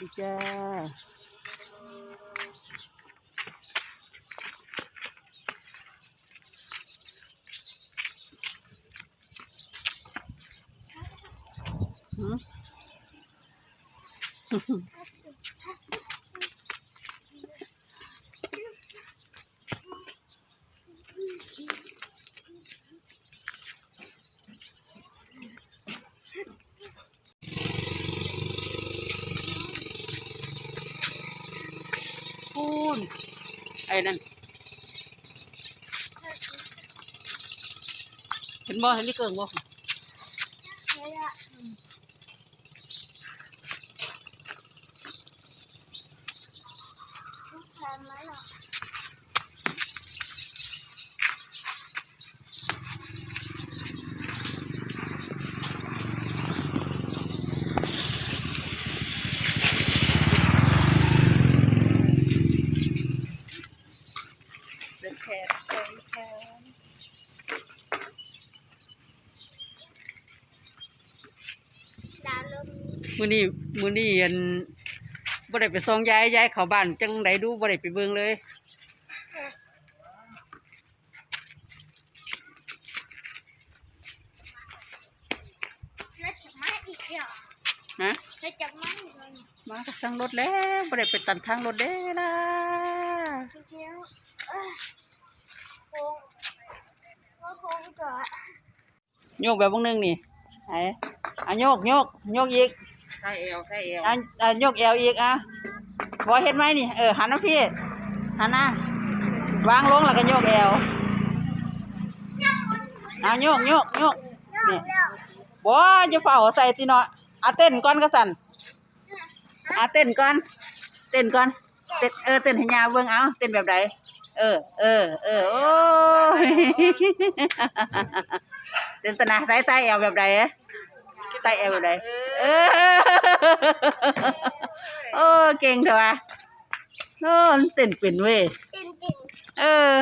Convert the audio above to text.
ดีจ้าอืม พูนไอ้นั่นเห็นบ่เห็นนี่เกิงบ่เดินแขนเดิ นแขนมื้อนี้มื้อนี้อันบ่ได้ไปส่งยายยายเข้าบ้านจังไดดูบ่ได้ไปเบิ่งเลยแล้วจะมาอีกเหรอฮะแล้วจะมาอีกเหรอมาก็สั่งรถแล้วบ่ได้ไปตันทางรถเด้ล่ะ เดี๋ยวเอ้ยคงก็คงจะ โยกแบบพวกนึงนี่ไอ้อะโยกโยกโยกอีกใส่เอวใส่เอวอะอะโยกเอวอีกอะบ่เฮ็ดไหมนี่เออหันมาพี่หันหน้าวางลงแล้วก็โยกเอวเอาโยกโยกโยกเลิกแล้วบ่จะเฝ้าใส่ติเนาะเอาเต้นก่อนก็สั่นเอาเต้นก่อน เต้นก่อนเต้นเออเต้นให้ยาเบิ่งเอาเต้นแบบใดเออเออเออโอ้ ยเต้นสนะใส่ใต้แอวแบบใดใส่แอวแบบใดเออโอ้เก่งเถอะวะโอ้มันเต้นเป็นเว้ยตินตินเออ